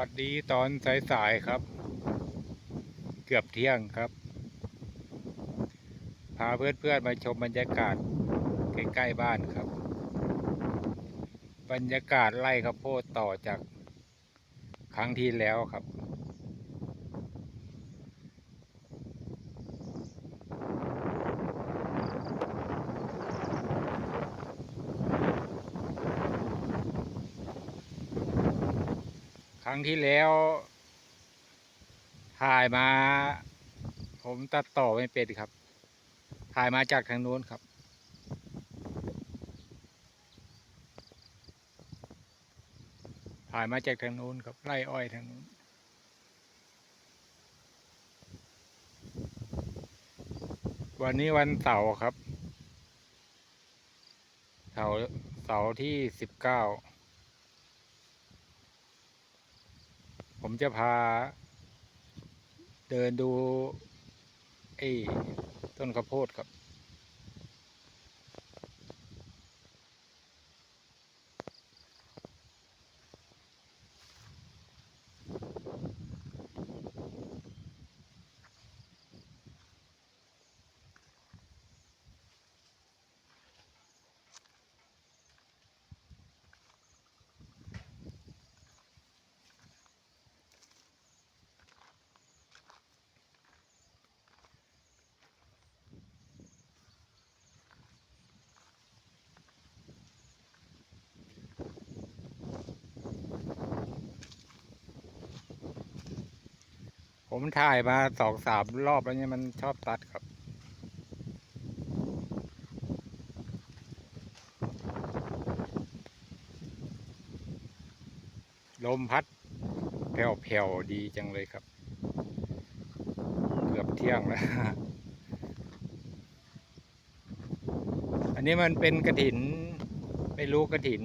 วัสดีตอนสายๆครับ เกือบเที่ยงครับ พาเพื่อนๆมาชมบรรยากาศใกล้ๆบ้านครับ บรรยากาศไล่ข้าวโพดต่อจากครั้งที่แล้วครับ ครั้งที่แล้ว ถ่ายมา ผมตัดต่อไม่เป็นครับ ถ่ายมาจากทางโน้นครับ ถ่ายมาจากทางโน้นครับไร่อ้อยทางนู้นวันนี้วันเสาร์ครับ เสาร์เสาร์ที่สิบเก้า ผมจะพา เดินดูไอ้ต้นข้าวโพดครับ ผมถ่ายมาสองสามรอบแล้วเนี่ยมันชอบตัดครับ ลมพัดแผ่วๆดีจังเลยครับ เกือบเที่ยงแล้วอันนี้มันเป็นกระถิน ไม่รู้กระถิน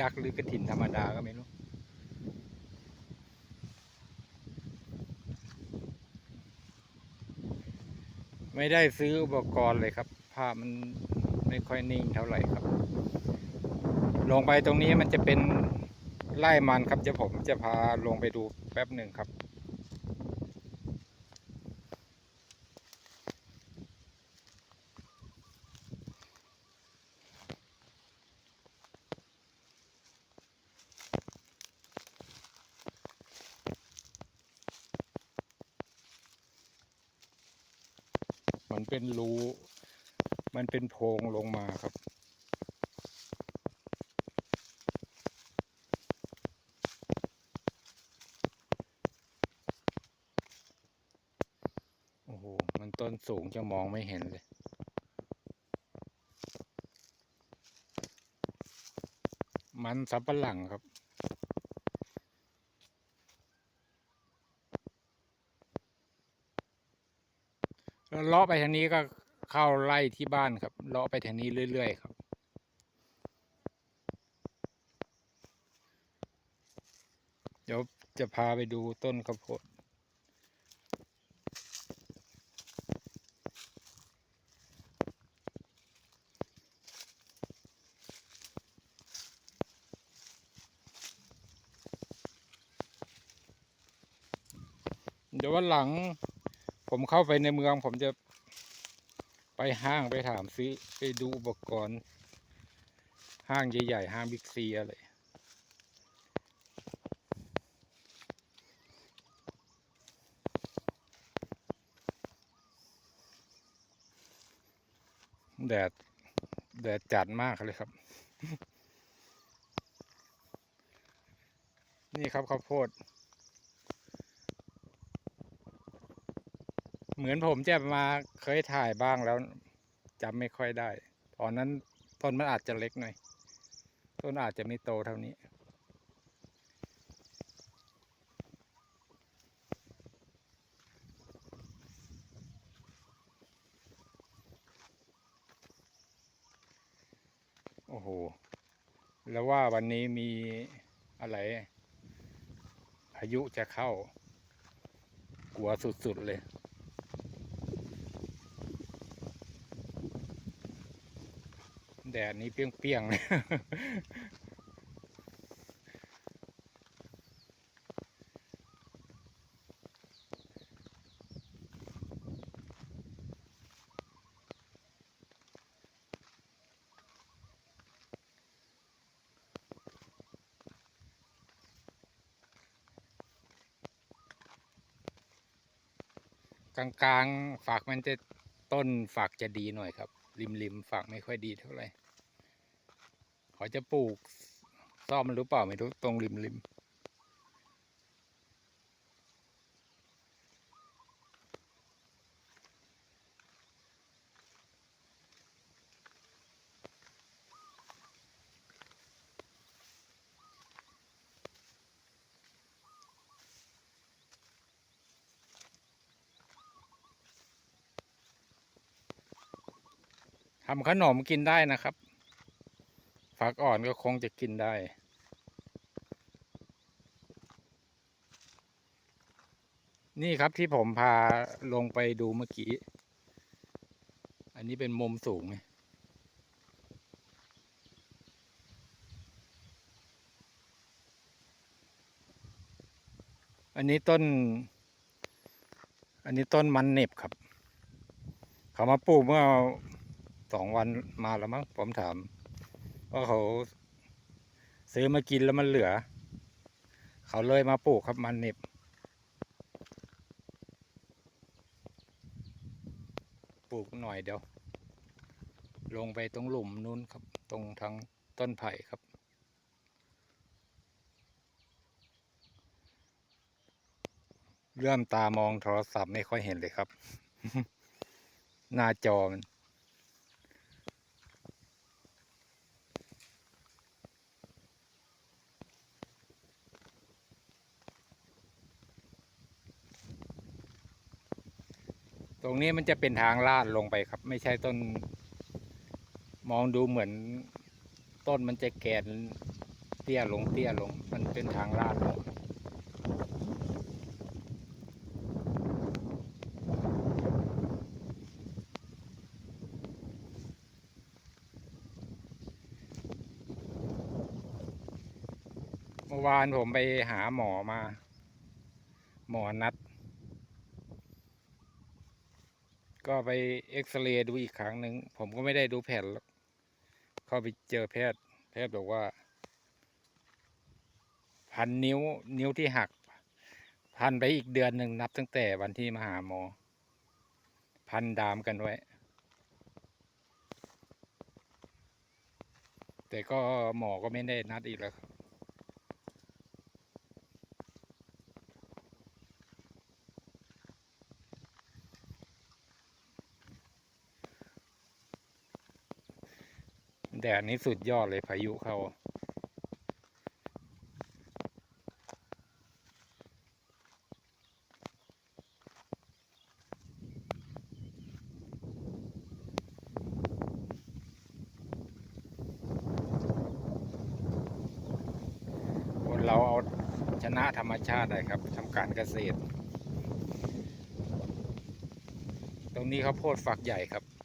ยักษ์หรือกระถินธรรมดาก็ไม่รู้ ไม่ได้ซื้ออุปกรณ์เลยครับภาพมันไม่ค่อยนิ่งเท่าไหร่ครับ ลงไปตรงนี้มันจะเป็นไล่มันครับจะผมจะพาลงไปดูแป๊บหนึ่งครับ มันเป็นรูมันเป็นโพรงลงมาครับ โอ้โห มันต้นสูงจะมองไม่เห็นเลยมันสับปะหลังครับ แล้ว เลาะไปทางนี้ก็เข้าไล่ที่บ้านครับ เลาะไปทางนี้เรื่อยๆครับ เดี๋ยวจะพาไปดูต้นข้าวโพดเดี๋ยววันหลัง ผมเข้าไปในเมือง ผมจะไปห้างไปถามซื้อไปดูอุปกรณ์ ห้างใหญ่ๆ ห้างบิ๊กซีอะไร แดด แดดจัดมากเลยครับ นี่ครับข้าวโพด เหมือนผมจะมาเคยถ่ายบ้างแล้วจำไม่ค่อยได้ ตอนนั้นต้นมันอาจจะเล็กหน่อย ต้นอาจจะไม่โตเท่านี้ โอ้โห แล้วว่าวันนี้มีอะไรพายุจะเข้ากลัวสุด ๆ เลย แต่อันนี้เปียงๆกลางๆฝากมันจะต้นฝากจะดีหน่อยครับ ริมๆฝากไม่ค่อยดีเท่าไหร่ เขาจะปลูกซ่อมหรือเปล่าไม่รู้ตรงริมริมทำขนมกินได้นะครับักอ่อนก็คงจะกินได้ นี่ครับที่ผมพาลงไปดูเมื่อกี้ อันนี้เป็นมุมสูงไงอันนี้ต้น อันนี้ต้นมันเน็บครับ เขามาปลูกเมื่อสองวันมาแล้วมั้งผมถาม ว่าเขาซื้อมากินแล้วมันเหลือ เขาเลยมาปลูกครับมันเน็บปลูกหน่อยเดียว ลงไปตรงหลุมนู้นครับ ตรงทางต้นไผ่ครับ เริ่มตามองโทรศัพท์ไม่ค่อยเห็นเลยครับ หน้าจอมัน ตรงนี้มันจะเป็นทางลาดลงไปครับ ไม่ใช่ต้น มองดูเหมือน ต้นมันจะแกนเตี้ยลงเตี้ยลง มันเป็นทางลาดลงเมื่อวานผมไปหาหมอมา หมอนัด ก็ไปเอ็กซเรย์ดูอีกครั้งหนึ่งผมก็ไม่ได้ดูแผ่นเข้าไปเจอแพทย์ แพทย์บอกว่า พันนิ้วนิ้วที่หัก พันไปอีกเดือนหนึ่งนับตั้งแต่วันที่มาหาหมอ พันดามกันไว้ แต่ก็หมอก็ไม่ได้นัดอีกแล้วครับ แดดนี้สุดยอดเลยพายุเข้าคนเราเอาชนะธรรมชาติได้ครับทำการเกษตร ตรงนี้เขาโพดฝักใหญ่ครับ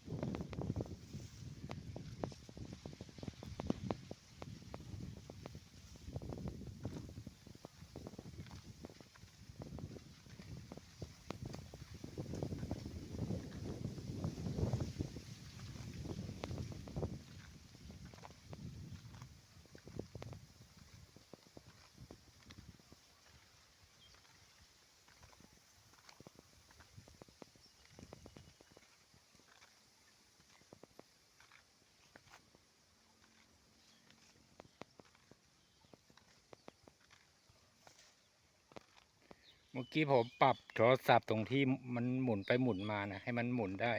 เมื่อกี้ผมปรับโทรศัพท์ตรงที่มันหมุนไปหมุนมานะให้มันหมุนได้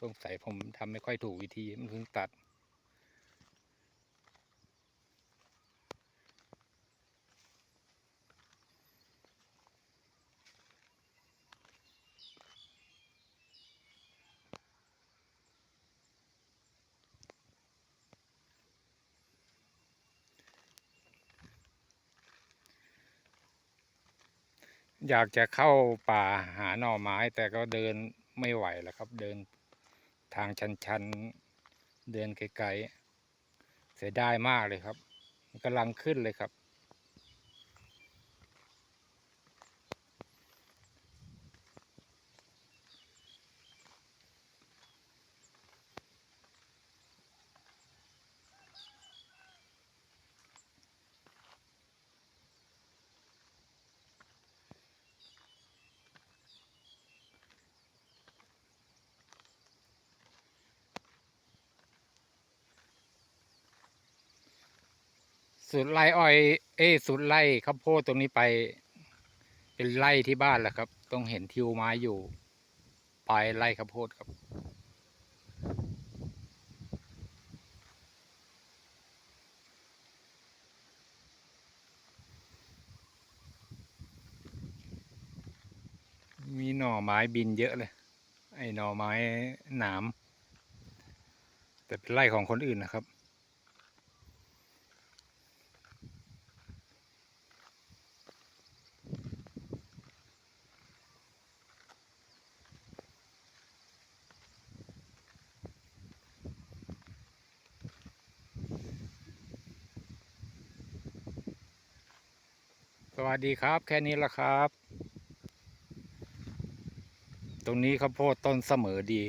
สงสัยผมทำไม่ค่อยถูกวิธีมันเพิ่งตัด อยากจะเข้าป่าหาหน่อไม้ แต่ก็เดินไม่ไหวแล้วครับ เดินทางชันๆ เดินไกลๆ เสียดายมากเลยครับกำลังขึ้นเลยครับ สุดไร่อ้อย เอ้ยสุดไร่ข้าวโพดตรงนี้ไป เป็นไร่ที่บ้านแหละครับ ต้องเห็นทิวไม้อยู่ปลายไร่ข้าวโพดครับมีหน่อไม้บินเยอะเลย ไอ้หน่อไม้หนาม แต่เป็นไร่ของคนอื่นนะครับ สวัสดีครับ แค่นี้ละครับ ตรงนี้ข้าวโพดต้นเสมอดี